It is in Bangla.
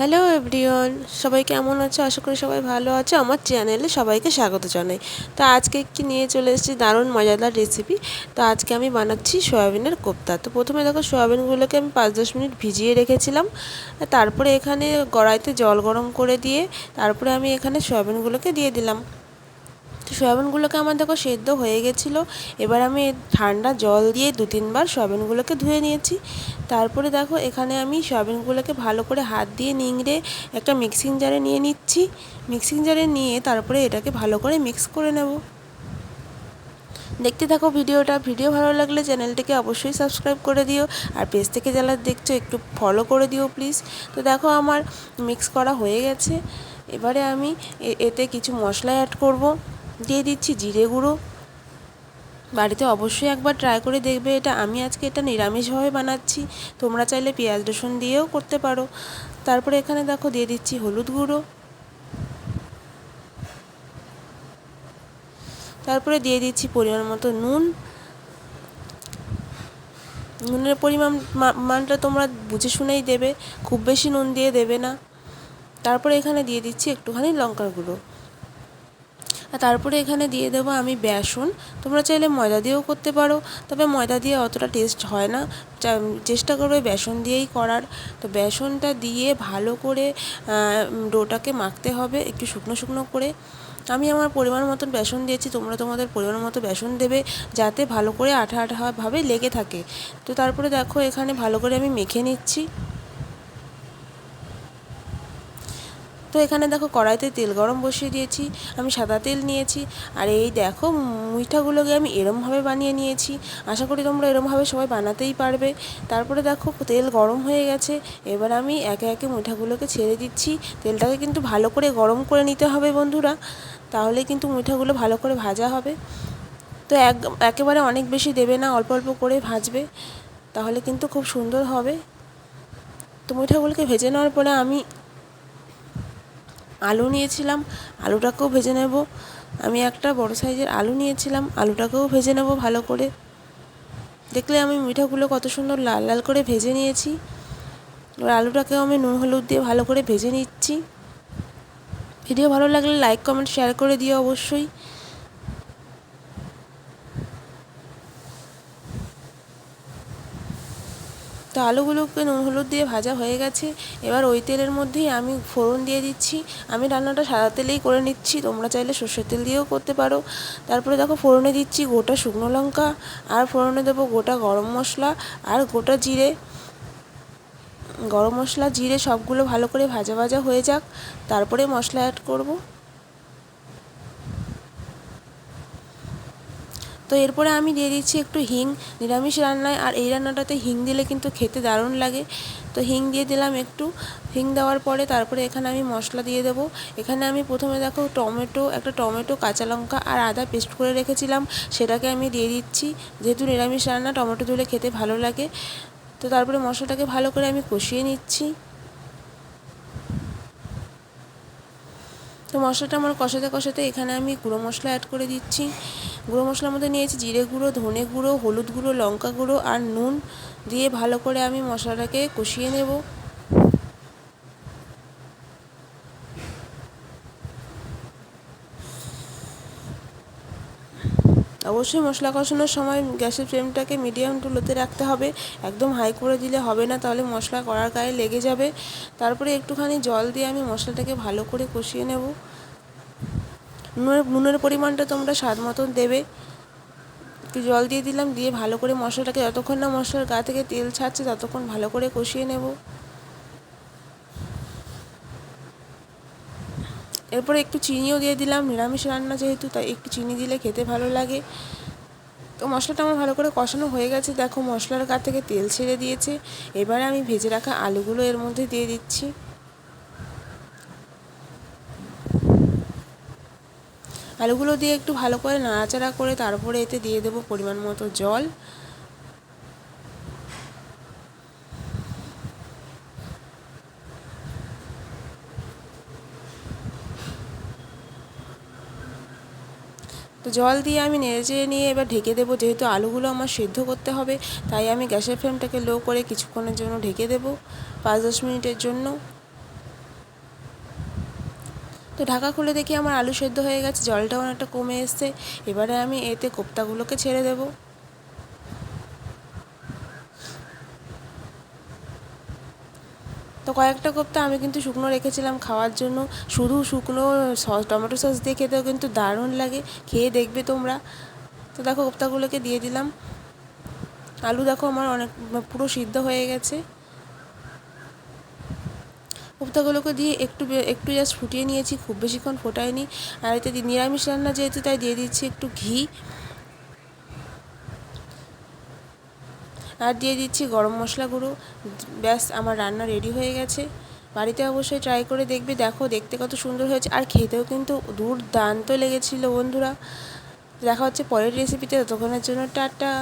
হ্যালো এভরিওয়ান সবাই কেমন আছো? আশা করি সবাই ভালো আছো। আমার চ্যানেলে সবাইকে স্বাগত জানাই। তো আজকে কি নিয়ে চলে এসেছি দারুণ মজাদার রেসিপি তো আজকে আমি বানাচ্ছি সয়াবিনের কোপ্তা। তো প্রথমে দেখো, সয়াবিনগুলোকে আমি পাঁচ দশ মিনিট ভিজিয়ে রেখেছিলাম। তারপরে এখানে কড়াইতে জল গরম করে দিয়ে, তারপরে আমি এখানে সয়াবিনগুলোকে দিয়ে দিলাম। তো সয়াবিনগুলোকে আমার দেখো সেদ্ধ হয়ে গেছিল। এবার আমি ঠান্ডা জল দিয়ে দু তিনবার সয়াবিনগুলোকে ধুয়ে নিয়েছি। তারপরে দেখো এখানে আমি সয়াবিনগুলোকে ভালো করে হাত দিয়ে নিংড়ে একটা মিক্সিং জারে নিয়ে নিচ্ছি। মিক্সিং জারে নিয়ে তারপরে এটাকে ভালো করে মিক্স করে নেব। দেখতে থাকো ভিডিওটা। ভিডিও ভালো লাগলে চ্যানেলটিকে অবশ্যই সাবস্ক্রাইব করে দিও। আর পেজ থেকে যারা দেখছ একটু ফলো করে দিও প্লিজ তো দেখো আমার মিক্স করা হয়ে গেছে। এবারে আমি এতে কিছু মশলা অ্যাড করব। দিয়ে দিচ্ছি জিরে গুঁড়ো। বাড়িতে অবশ্যই একবার ট্রাই করে দেখবে এটা। আমি আজকে এটা নিরামিষভাবে বানাচ্ছি। তোমরা চাইলে পেঁয়াজ রসুন দিয়েও করতে পারো। তারপরে এখানে দেখো দিয়ে দিচ্ছি হলুদ গুঁড়ো। তারপরে দিয়ে দিচ্ছি পরিমাণ মতো নুন। নুনের পরিমাণ মানটা তোমরা বুঝে শুনেই দেবে। খুব বেশি নুন দিয়ে দেবে না। তারপরে এখানে দিয়ে দিচ্ছি একটুখানি লঙ্কার গুঁড়ো। তারপরে এখানে দিয়ে দেবো আমি বেসন। তোমরা চাইলে ময়দা দিয়েও করতে পারো, তবে ময়দা দিয়ে অতটা টেস্ট হয় না। চেষ্টা করবে বেসন দিয়েই করার। তো বেসনটা দিয়ে ভালো করে ডোটাকে মাখতে হবে একটু শুকনো শুকনো করে। আমি আমার পরিমাণ মতন বেসন দিয়েছি, তোমরা তোমাদের পরিমাণ মতো বেসন দেবে যাতে ভালো করে আঠা আঠাভাবে লেগে থাকে। তো তারপরে দেখো এখানে ভালো করে আমি মেখে নিচ্ছি। এখানে দেখো কড়াইতে তেল গরম বসিয়ে দিয়েছি, আমি সাদা তেল নিয়েছি, আর এই দেখো মুইঠাগুলোকে আমি এরমভাবে বানিয়ে নিয়েছি। আশা করি তোমরা এরমভাবে সবাই বানাতেই পারবে। তারপরে দেখো তেল গরম হয়ে গেছে, এবার আমি একে একে মুইঠাগুলোকে ছেড়ে দিচ্ছি। তেলটাকে কিন্তু ভালো করে গরম করে নিতে হবে বন্ধুরা, তাহলে কিন্তু মুইঠাগুলো ভালো করে ভাজা হবে। তো এক, একেবারে অনেক বেশি দেবে না, অল্প অল্প করে ভাজবে, তাহলে কিন্তু খুব সুন্দর হবে। তো মুইঠাগুলোকে ভেজে নেওয়ার পরে আমি আলু নিয়েছিলাম, আলুটাকেও ভেজে নেব। আমি একটা বড় সাইজের আলু নিয়েছিলাম, আলুটাকেও ভেজে নেব ভালো করে। দেখলে আমি মিঠাগুলো কত সুন্দর লাল লাল করে ভেজে নিয়েছি। এবার আলুটাকেও আমি নুন, হলুদ দিয়ে ভালো করে ভেজে নিচ্ছি। ভিডিও ভালো লাগলে লাইক, কমেন্ট, শেয়ার করে দিও অবশ্যই। তো আলুগুলোকে নুন হলুদ দিয়ে ভাজা হয়ে গেছে। এবার ওই তেলের মধ্যেই আমি ফোড়ন দিয়ে দিচ্ছি। আমি রান্নাটা সাদা তেলেই করে নিচ্ছি। তোমরা চাইলে সর্ষের তেল দিয়েও করতে পারো। তারপরে দেখো ফোড়নে দিচ্ছি গোটা শুকনো লঙ্কা, আর ফোড়নে দেবো গোটা গরম মশলা, আর গোটা জিরে। গরম মশলা, জিরে সবগুলো ভালো করে ভাজা ভাজা হয়ে যাক। তারপরে মশলা অ্যাড করব। তো এরপরে আমি দিয়ে দিচ্ছি একটু হিং, নিরামিষ রান্নায়, আর এই রান্নাটাতে হিং দিলে কিন্তু খেতে দারুণ লাগে। তো হিং দিয়ে দিলাম একটু। হিং দেওয়ার পরে তারপরে এখানে আমি মশলা দিয়ে দেবো। এখানে আমি প্রথমে দেখো টমেটো, একটা টমেটো, কাঁচা লঙ্কা আর আদা পেস্ট করে রেখেছিলাম। সেটাকে আমি দিয়ে দিচ্ছি। যেহেতু নিরামিষ রান্না, টমেটো দিলে খেতে ভালো লাগে। তো তারপরে মশলাটাকে ভালো করে আমি কষিয়ে নিচ্ছি। তো মশলাটা আমার কষাতে কষাতে এখানে আমি গুঁড়ো মশলা অ্যাড করে দিচ্ছি। গুঁড়ো মশলার মধ্যে নিয়েছি জিরে গুঁড়ো, ধনে গুঁড়ো, হলুদ গুঁড়ো, লঙ্কা গুঁড়ো আর নুন দিয়ে ভালো করে আমি মশলাটাকে কষিয়ে নেব। অবশ্যই মশলা কষানোর সময় গ্যাসের ফ্লেমটাকে মিডিয়াম টু লোতে রাখতে হবে। একদম হাই করে দিলে হবে না, তাহলে মশলা করার গায়ে লেগে যাবে। তারপরে একটুখানি জল দিয়ে আমি মশলাটাকে ভালো করে কষিয়ে নেব। নুনের নুনের পরিমাণটা তোমরা স্বাদ মতন দেবে। একটু জল দিয়ে দিলাম, দিয়ে ভালো করে মশলাটাকে যতক্ষণ না মশলার গা থেকে তেল ছাড়ছে ততক্ষণ ভালো করে কষিয়ে নেব। এরপরে একটু চিনিও দিয়ে দিলাম, নিরামিষ রান্না যেহেতু, তাই একটু চিনি দিলে খেতে ভালো লাগে। তো মশলাটা আমার ভালো করে কষানো হয়ে গেছে, দেখো মশলার গা থেকে তেল ছেড়ে দিয়েছে। এবারে আমি ভেজে রাখা আলুগুলো এর মধ্যে দিয়ে দিচ্ছি। আলুগুলো দিয়ে একটু ভালো করে নাড়াচাড়া করে তারপরে এতে দিয়ে দেবো পরিমাণ মতো জল। তো জল দিয়ে আমি নেড়ে চেড়ে নিয়ে এবার ঢেকে দেবো, যেহেতু আলুগুলো আমার সেদ্ধ করতে হবে, তাই আমি গ্যাসের ফ্লেমটাকে লো করে কিছুক্ষণের জন্য ঢেকে দেবো, পাঁচ দশ মিনিটের জন্য। তো ঢাকা খুলে দেখি আমার আলু সেদ্ধ হয়ে গেছে, জলটাও অনেকটা কমে এসছে। এবারে আমি এতে কোপ্তাগুলোকে ছেড়ে দেবো। তো কয়েকটা কোপ্তা আমি কিন্তু শুকনো রেখেছিলাম খাওয়ার জন্য। শুধু শুকনো সস, টমেটো সস দিয়ে খেতেও কিন্তু দারুণ লাগে। খেয়ে দেখবে তোমরা। তো দেখো কোপ্তাগুলোকে দিয়ে দিলাম। আলু দেখো আমার অনেক, পুরো সিদ্ধ হয়ে গেছে। কোপ্তাগুলোকে দিয়ে একটু একটু জাস্ট ফুটিয়ে নিয়েছি, খুব বেশিক্ষণ ফোটাইনি আর এতে নিরামিষ রান্না যেহেতু, তাই দিয়ে দিচ্ছি একটু ঘি। আর দিয়ে দিচ্ছি গরম মশলা গুঁড়ো। ব্যাস, আমার রান্না রেডি হয়ে গেছে। বাড়িতে অবশ্যই ট্রাই করে দেখবে। দেখো, দেখতে কত সুন্দর হয়েছে। আর খেতেও কিন্তু দুর্দান্ত লেগেছিলো বন্ধুরা। দেখা হচ্ছে পরের রেসিপিতে ততক্ষণের জন্য টাটা।